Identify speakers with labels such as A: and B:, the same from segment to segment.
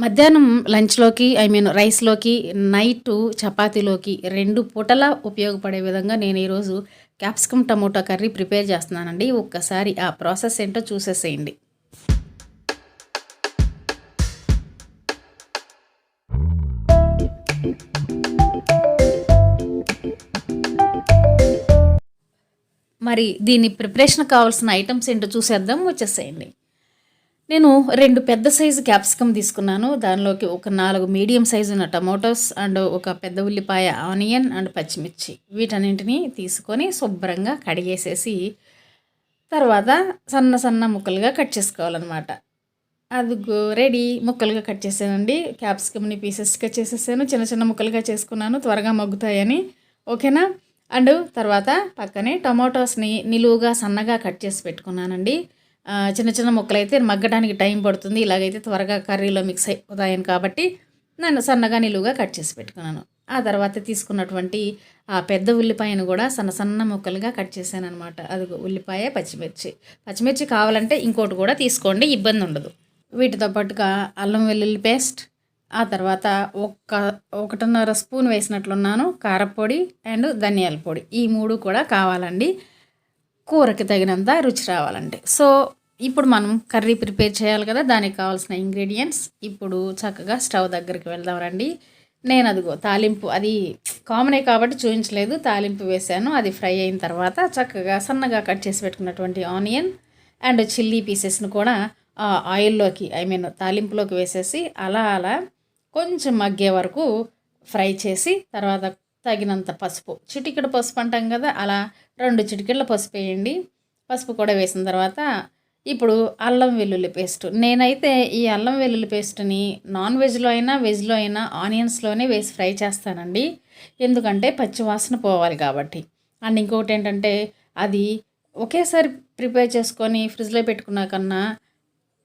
A: మధ్యాహ్నం లంచ్‌లోకి I mean రైస్‌లోకి, నైటు చపాతీలోకి రెండు పూటలా ఉపయోగపడే విధంగా నేను ఈరోజు క్యాప్సికమ్ టమోటా కర్రీ ప్రిపేర్ చేస్తున్నానండి. ఒక్కసారి ఆ ప్రాసెస్ ఏంటో చూసేసేయండి. మరి దీని ప్రిపరేషన్‌కి కావాల్సిన ఐటమ్స్ ఏంటో చూసేద్దాం. వచ్చేసేయండి. నేను రెండు పెద్ద సైజు క్యాప్సికమ్ తీసుకున్నాను. దానిలోకి ఒక నాలుగు మీడియం సైజు ఉన్న టమోటోస్ అండ్ ఒక పెద్ద ఉల్లిపాయ, ఆనియన్ అండ్ పచ్చిమిర్చి వీటన్నింటిని తీసుకొని శుభ్రంగా కడిగేసేసి తర్వాత సన్న సన్న ముక్కలుగా కట్ చేసుకోవాలనమాట. అది రెడీ ముక్కలుగా కట్ చేసానండి క్యాప్సికమ్‌ని పీసెస్‌గా చేసేసాను. చిన్న చిన్న ముక్కలుగా చేసుకున్నాను త్వరగా మగ్గుతాయని. ఓకేనా? అండ్ తర్వాత పక్కనే టమాటోస్‌ని నిలువుగా సన్నగా కట్ చేసి పెట్టుకున్నానండి. చిన్న చిన్న ముక్కలైతే మగ్గడానికి టైం పడుతుంది. ఇలాగైతే త్వరగా కర్రీలో మిక్స్ అయిపోతాయని కాబట్టి నేను సన్నగా నిలువుగా కట్ చేసి పెట్టుకున్నాను. ఆ తర్వాత తీసుకున్నటువంటి ఆ పెద్ద ఉల్లిపాయను కూడా సన్న సన్న ముక్కలుగా కట్ చేశాననమాట. అది ఉల్లిపాయ, పచ్చిమిర్చి. పచ్చిమిర్చి కావాలంటే ఇంకోటి కూడా తీసుకోండి ఇబ్బంది ఉండదు. వీటితో పాటుగా అల్లం వెల్లుల్లి పేస్ట్, ఆ తర్వాత ఒక్క 1.5 స్పూన్ వేసినట్లున్నాను కారప్పొడి అండ్ ధనియాల పొడి. ఈ మూడు కూడా కావాలండి. కూరకి తగినంత రుచి రావాలంటే. సో, ఇప్పుడు మనం కర్రీ ప్రిపేర్ చేయాలి కదా! దానికి కావాల్సిన ఇంగ్రీడియంట్స్ ఇప్పుడు చక్కగా స్టవ్ దగ్గరికి వెళ్దాం రండి. నేను అదిగో తాలింపు అది కామనే కాబట్టి చూపించలేదు తాలింపు వేశాను. అది ఫ్రై అయిన తర్వాత చక్కగా సన్నగా కట్ చేసి పెట్టుకున్నటువంటి ఆనియన్ అండ్ చిల్లీ పీసెస్‌ని కూడా ఆ ఆయిల్‌లోకి ఐ మీన్ తాలింపులోకి వేసేసి అలా అలా కొంచెం మగ్గే వరకు ఫ్రై చేసి తర్వాత తగినంత పసుపు. చిటికెడు పసుపు అంటాం కదా! అలా రెండు చిటికెళ్ళ పసుపు వేయండి. పసుపు కూడా వేసిన తర్వాత ఇప్పుడు అల్లం వెల్లుల్లి పేస్ట్. నేనైతే ఈ అల్లం వెల్లుల్లి పేస్ట్‌ని నాన్ వెజ్‌లో అయినా, వెజ్‌లో అయినా ఆనియన్స్‌లోనే వేసి ఫ్రై చేస్తానండి. ఎందుకంటే పచ్చి వాసన పోవాలి కాబట్టి. అండ్ ఇంకొకటి ఏంటంటే అది ఒకేసారి ప్రిపేర్ చేసుకొని ఫ్రిడ్జ్‌లో పెట్టుకున్న కన్నా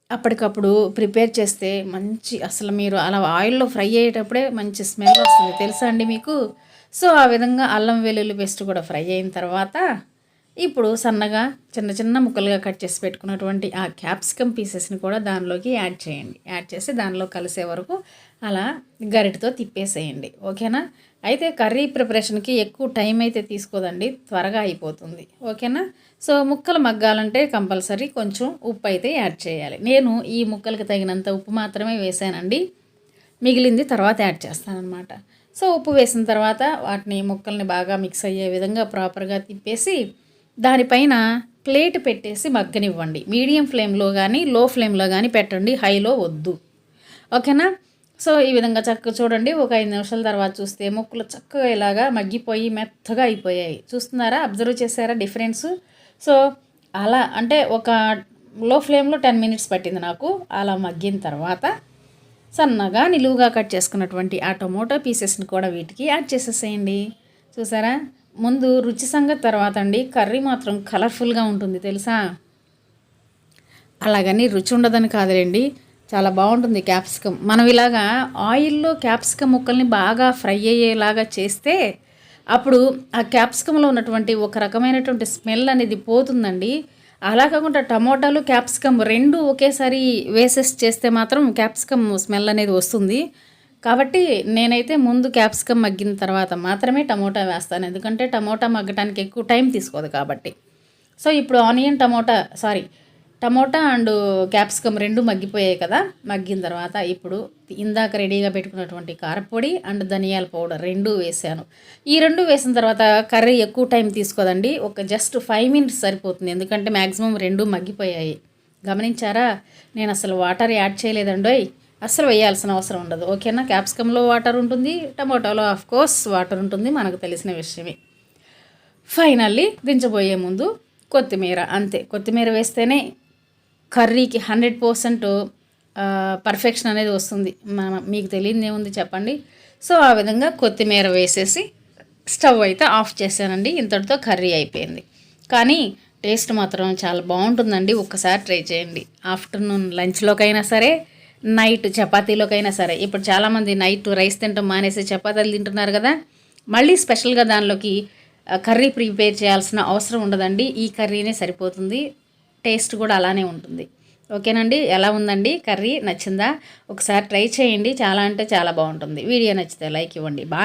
A: అప్పటికప్పుడు ప్రిపేర్ చేస్తే మంచి అసలు మీరు అలా ఆయిల్‌లో ఫ్రై అయ్యేటప్పుడే మంచి స్మెల్ వస్తుంది. తెలుసా అండి మీకు? సో, ఆ విధంగా అల్లం వెల్లుల్లి పేస్ట్ కూడా ఫ్రై అయిన తర్వాత ఇప్పుడు సన్నగా చిన్న చిన్న ముక్కలుగా కట్ చేసి పెట్టుకున్నటువంటి ఆ క్యాప్సికమ్ పీసెస్‌ని కూడా దానిలోకి యాడ్ చేయండి. యాడ్ చేసి దానిలో కలిసే వరకు అలా గరిటతో తిప్పేసేయండి. ఓకేనా? అయితే కర్రీ ప్రిపరేషన్‌కి ఎక్కువ టైం అయితే తీసుకోదండి. త్వరగా అయిపోతుంది. ఓకేనా? సో, ముక్కలు మగ్గాలంటే కంపల్సరీ కొంచెం ఉప్పు అయితే యాడ్ చేయాలి. నేను ఈ ముక్కలకి తగినంత ఉప్పు మాత్రమే వేసానండి మిగిలింది తర్వాత యాడ్ చేస్తానన్నమాట సో, ఉప్పు వేసిన తర్వాత వాటిని ముక్కల్ని బాగా మిక్స్ అయ్యే విధంగా ప్రాపర్‌గా తిప్పేసి దానిపైన ప్లేట్ పెట్టేసి మగ్గనివ్వండి. మీడియం ఫ్లేమ్‌లో కానీ లో ఫ్లేమ్‌లో కానీ పెట్టండి. హైలో వద్దు. ఓకేనా? సో, ఈ విధంగా చక్కగా చూడండి ఒక ఐదు నిమిషాల తర్వాత చూస్తే ముక్కలు చక్కగా ఇలాగా మగ్గిపోయి మెత్తగా అయిపోయాయి. చూస్తున్నారా? అబ్జర్వ్ చేశారా డిఫరెన్సు? సో, అలా అంటే ఒక లో ఫ్లేమ్‌లో 10 మినిట్స్ పట్టింది నాకు. అలా మగ్గిన తర్వాత సన్నగా నిలువుగా కట్ చేసుకున్నటువంటి ఆ టొమాటో పీసెస్‌ని కూడా వీటికి యాడ్ చేసేసేయండి. చూసారా? ముందు రుచి సంగతి తర్వాత అండి. కర్రీ మాత్రం కలర్‌ఫుల్‌గా ఉంటుంది తెలుసా? అలాగని రుచి ఉండదని కాదులేండి చాలా బాగుంటుంది క్యాప్సికమ్. మనం ఇలాగా ఆయిల్‌లో క్యాప్సికమ్ ముక్కల్ని బాగా ఫ్రై అయ్యేలాగా చేస్తే అప్పుడు ఆ క్యాప్సికంలో ఉన్నటువంటి ఒక రకమైనటువంటి స్మెల్ అనేది పోతుందండి. అలా కాకుండా టమోటాలు, క్యాప్సికమ్ రెండు ఒకేసారి వేసేసి చేస్తే మాత్రం క్యాప్సికమ్ స్మెల్ అనేది వస్తుంది. కాబట్టి నేనైతే ముందు క్యాప్సికమ్ మగ్గిన తర్వాత మాత్రమే టమోటా వేస్తాను. ఎందుకంటే టమోటా మగ్గటానికి ఎక్కువ టైం తీసుకోదు కాబట్టి. సో, ఇప్పుడు onion, tomato sorry tomato and capsicum రెండు మగ్గిపోయాయి కదా! మగ్గిన తర్వాత ఇప్పుడు ఇందాక రెడీగా పెట్టుకున్నటువంటి కారపొడి అండ్ ధనియాల పౌడర్ రెండు వేసాను ఈ రెండు వేసిన తర్వాత కర్రీ ఎక్కువ టైం తీసుకోదండి. ఒక జస్ట్ ఫైవ్ మినిట్స్ సరిపోతుంది. ఎందుకంటే మ్యాక్సిమం రెండు మగ్గిపోయాయి. గమనించారా? నేను అసలు వాటర్ యాడ్ చేయలేదండోయ్! అస్సలు వేయాల్సిన అవసరం ఉండదు. ఓకేనా? క్యాప్సికంలో వాటర్ ఉంటుంది. టమోటాలో ఆఫ్‌కోర్స్ వాటర్ ఉంటుంది. మనకు తెలిసిన విషయమే. ఫైనల్లీ దించబోయే ముందు కొత్తిమీర అంతే. కొత్తిమీర వేస్తేనే కర్రీకి హండ్రెడ్ పర్సెంట్ పర్ఫెక్షన్ అనేది వస్తుంది. మన మీకు తెలియనిదేముంది చెప్పండి. సో, ఆ విధంగా కొత్తిమీర వేసేసి స్టవ్ అయితే ఆఫ్ చేశానండి. ఇంతటితో కర్రీ అయిపోయింది. కానీ టేస్ట్ మాత్రం చాలా బాగుంటుందండి ఒక్కసారి ట్రై చేయండి. ఆఫ్టర్‌నూన్ లంచ్‌లోకైనా సరే, నైట్ చపాతీలోకైనా సరే. ఇప్పుడు చాలామంది నైట్ రైస్ తింటాం మానేసి చపాతీలు తింటున్నారు కదా! మళ్ళీ స్పెషల్‌గా దానిలోకి కర్రీ ప్రిపేర్ చేయాల్సిన అవసరం ఉండదండి. ఈ కర్రీనే సరిపోతుంది. టేస్ట్ కూడా అలానే ఉంటుంది. ఓకేనండి? ఎలా ఉందండి? కర్రీ నచ్చిందా? ఒకసారి ట్రై చేయండి. చాలా అంటే చాలా బాగుంటుంది. వీడియో నచ్చితే లైక్ ఇవ్వండి. బాయ్.